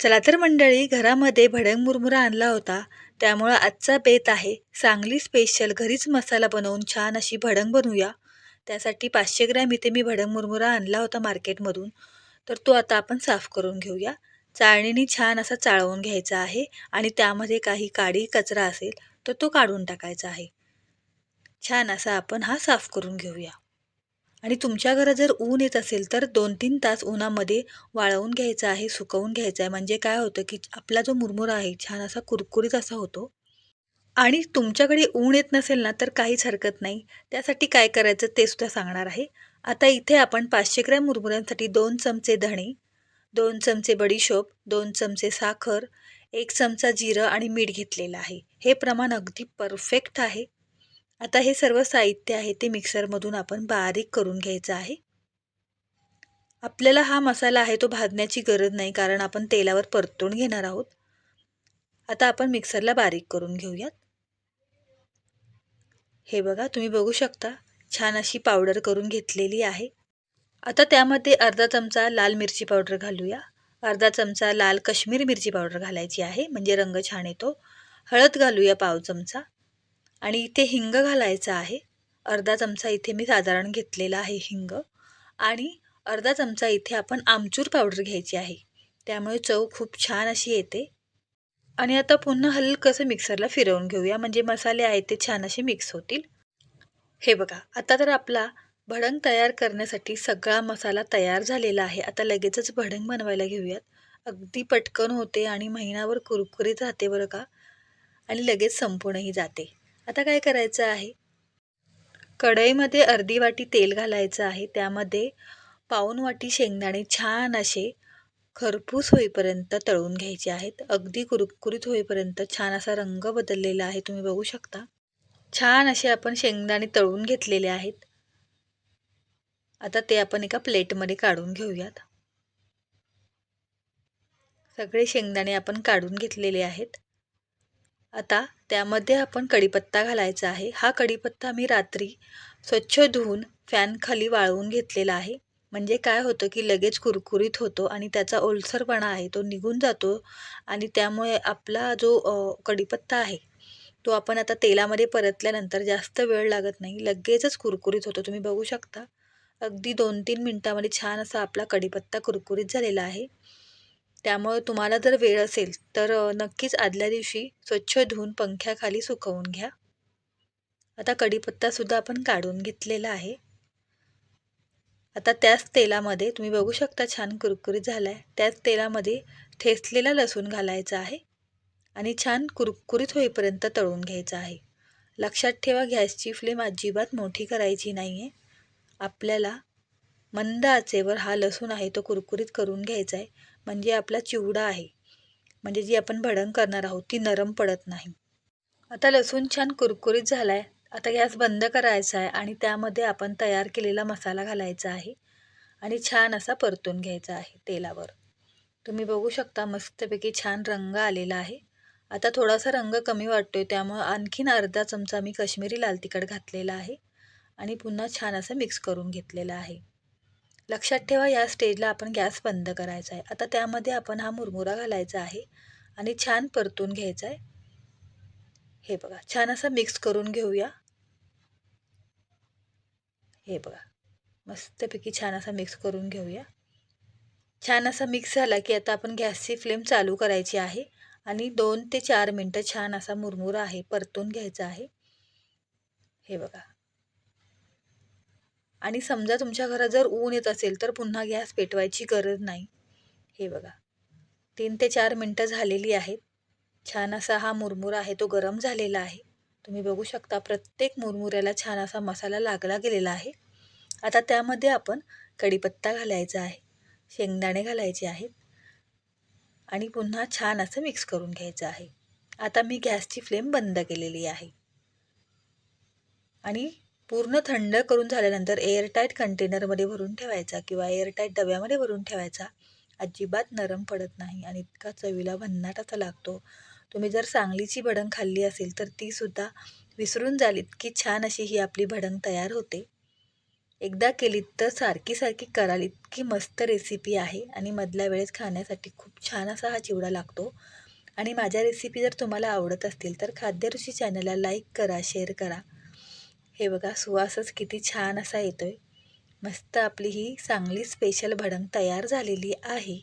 चला तर मंडळी घरामध्ये भडंग मुरमुरा आणला होता. त्यामुळं आजचा बेत आहे. सांगली स्पेशल घरीच मसाला बनवून छान अशी भडंग बनवूया. त्यासाठी पाचशे ग्रॅम इथे मी भडंग मुरमुरा आणला होता मार्केटमधून. तर तो आता आपण साफ करून घेऊया. चाळणीने छान असा चाळवून घ्यायचा आहे आणि त्यामध्ये काही काडी कचरा असेल तर तो काढून टाकायचा आहे. छान असा आपण हा साफ करून घेऊया. आणि तुमच्या घरात जर ऊन येत असेल तर दोन तीन तास उन्हामध्ये वाळवून घ्यायचं आहे सुकवून घ्यायचं आहे. म्हणजे काय होतं की आपला जो मुरमुरा आहे छान असा कुरकुरीत असा होतो. आणि तुमच्याकडे ऊन येत नसेल ना तर काहीच हरकत नाही. त्यासाठी काय करायचं ते सुद्धा सांगणार आहे. आता इथे आपण पाचशे ग्रॅम मुरमुऱ्यांसाठी दोन चमचे धणे दोन चमचे बडीशोप दोन चमचे साखर एक चमचा जिरं आणि मीठ घेतलेलं आहे. हे प्रमाण अगदी परफेक्ट आहे. आता हे सर्व साहित्य आहे ते मिक्सरमधून आपण बारीक करून घ्यायचं आहे. आपल्याला हा मसाला आहे तो भाजण्याची गरज नाही कारण आपण तेलावर परतून घेणार आहोत. आता आपण मिक्सरला बारीक करून घेऊयात. हे बघा तुम्ही बघू शकता छान अशी पावडर करून घेतलेली आहे. आता त्यामध्ये अर्धा चमचा लाल मिरची पावडर घालूया. अर्धा चमचा लाल काश्मीर मिरची पावडर घालायची आहे म्हणजे रंग छान येतो. हळद घालूया पाव चमचा. आणि इथे हिंग घालायचा आहे. अर्धा चमचा इथे मी साधारण घेतलेला आहे हिंग. आणि अर्धा चमचा इथे आपण आमचूर पावडर घ्यायची आहे. त्यामुळे चव खूप छान अशी येते. आणि आता पुन्हा हलकंसं मिक्सरला फिरवून घेऊया. म्हणजे मसाले आहेत ते छान असे मिक्स होतील. हे बघा आता तर आपला भडंग तयार करण्यासाठी सगळा मसाला तयार झालेला आहे. आता लगेचच भडंग बनवायला घेऊयात. अगदी पटकन होते आणि महिनाभर कुरकुरीत राहते बरं का? आणि लगेच संपूनही जाते. आता काय करायचं आहे? कढईमध्ये अर्धी वाटी तेल घालायचं आहे. त्यामध्ये पाऊन वाटी शेंगदाणे छान असे खरपूस होईपर्यंत तळून घ्यायचे आहेत. अगदी कुरकुरीत होईपर्यंत छान असा रंग बदललेला आहे. तुम्ही बघू शकता. छान असे आपण शेंगदाणे तळून घेतलेले आहेत. आता ते आपण एका प्लेटमध्ये काढून घेऊयात. सगळे शेंगदाणे आपण काढून घेतलेले आहेत. आता त्यामध्ये आपण कढीपत्ता घालायचा आहे. हा कढीपत्ता मी रात्री स्वच्छ धुवून फॅनखाली वाळवून घेतलेला आहे. म्हणजे काय होतं की लगेच कुरकुरीत होतो आणि त्याचा ओलसरपणा आहे तो निघून जातो आणि त्यामुळे आपला जो कढीपत्ता आहे तो आपण आता तेलामध्ये परतल्यानंतर जास्त वेळ लागत नाही. लगेचच कुरकुरीत होतो. तुम्ही बघू शकता. अगदी दोन तीन मिनटामध्ये छान असा आपला कढीपत्ता कुरकुरीत झालेला आहे. त्यामुळे तुम्हाला जर वेळ असेल तर नक्कीच आदल्या दिवशी स्वच्छ धुवून पंख्याखाली सुकवून घ्या. आता कढीपत्तासुद्धा आपण काढून घेतलेला आहे. आता त्याच तेलामध्ये तुम्ही बघू शकता छान कुरकुरीत झाला आहे त्याच तेलामध्ये ठेचलेला लसूण घालायचा आहे आणि छान कुरकुरीत होईपर्यंत तळून घ्यायचं आहे. लक्षात ठेवा गॅसची फ्लेम अजिबात मोठी करायची नाही आहे आपल्याला मंद आचेवर हा लसूण आहे तो कुरकुरीत करून घ्यायचा आहे. म्हणजे आपला चिवडा आहे. म्हणजे जी आपण भडंग करणार आहोत ती नरम पडत नाही. आता लसूण छान कुरकुरीत झाला आहे आता गॅस बंद करायचा आहे आणि त्यामध्ये आपण तयार केलेला मसाला घालायचा आहे. आणि छान असा परतून घ्यायचा आहे तेलावर. तुम्ही बघू शकता मस्तपैकी छान रंग आलेला आहे. आता थोडासा रंग कमी वाटतोय त्यामुळं आणखीन अर्धा चमचा मी काश्मीरी लाल तिखट घातलेला आहे. आणि पुन्हा छान असं मिक्स करून घेतलेलं आहे. लक्षात ठेवा या स्टेजला आपण गॅस बंद करायचा आहे. आता त्यामध्ये आपण हा मुरमुरा घालायचा आहे आणि छान परतून घ्यायचा आहे. हे बघा छान असा मिक्स करून घेऊया. हे बघा मस्तपैकी छान असा मिक्स करून घेऊया. छान असा मिक्स झाला की आता आपण गॅसची फ्लेम चालू करायची आहे आणि दोन ते चार मिनटं छान असा मुरमुरा आहे परतून घ्यायचा आहे. हे बघा आणि समजा तुमच्या घरात जर ऊन येत असेल तर पुन्हा गॅस पेटवायची गरज नाही. हे बघा. तीन ते चार मिनटं झालेली आहेत. छान असा हा मुरमुरा आहे तो गरम झालेला आहे. तुम्ही बघू शकता प्रत्येक मुरमुऱ्याला छान असा मसाला लागला गेलेला आहे. आता त्यामध्ये आपण कढीपत्ता घालायचा आहे शेंगदाणे घालायचे आहेत आणि पुन्हा छान असं मिक्स करून घ्यायचं आहे. आता मी गॅसची फ्लेम बंद केलेली आहे. आणि पूर्ण थंड करून झाल्यानंतर एअरटाईट कंटेनरमध्ये भरून ठेवायचा किंवा एअरटाईट डब्यामध्ये भरून ठेवायचा. अजिबात नरम पडत नाही आणि इतका चवीला भन्नाट असा लागतो. तुम्ही जर सांगलीची भडंग खाल्ली असेल तर तीसुद्धा विसरून जाल इतकी छान अशी ही आपली भडंग तयार होते. एकदा केलीत तर सारखी सारखी कराल इतकी मस्त रेसिपी आहे आणि मधल्या वेळेस खाण्यासाठी खूप छान असा हा चिवडा लागतो. आणि माझ्या रेसिपी जर तुम्हाला आवडत असतील तर खाद्यरुची चॅनलला लाईक करा शेअर करा. हे बघा सुवासच किती छान असा येतोय. मस्त आपली ही चांगली स्पेशल भडंग तयार झालेली आहे.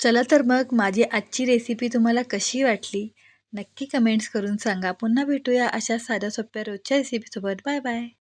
चला तर मग माझी आजची रेसिपी तुम्हाला कशी वाटली? नक्की कमेंट्स करून सांगा. पुन्हा भेटूया अशा साध्या सोप्या रोजच्या रेसिपीसोबत बाय बाय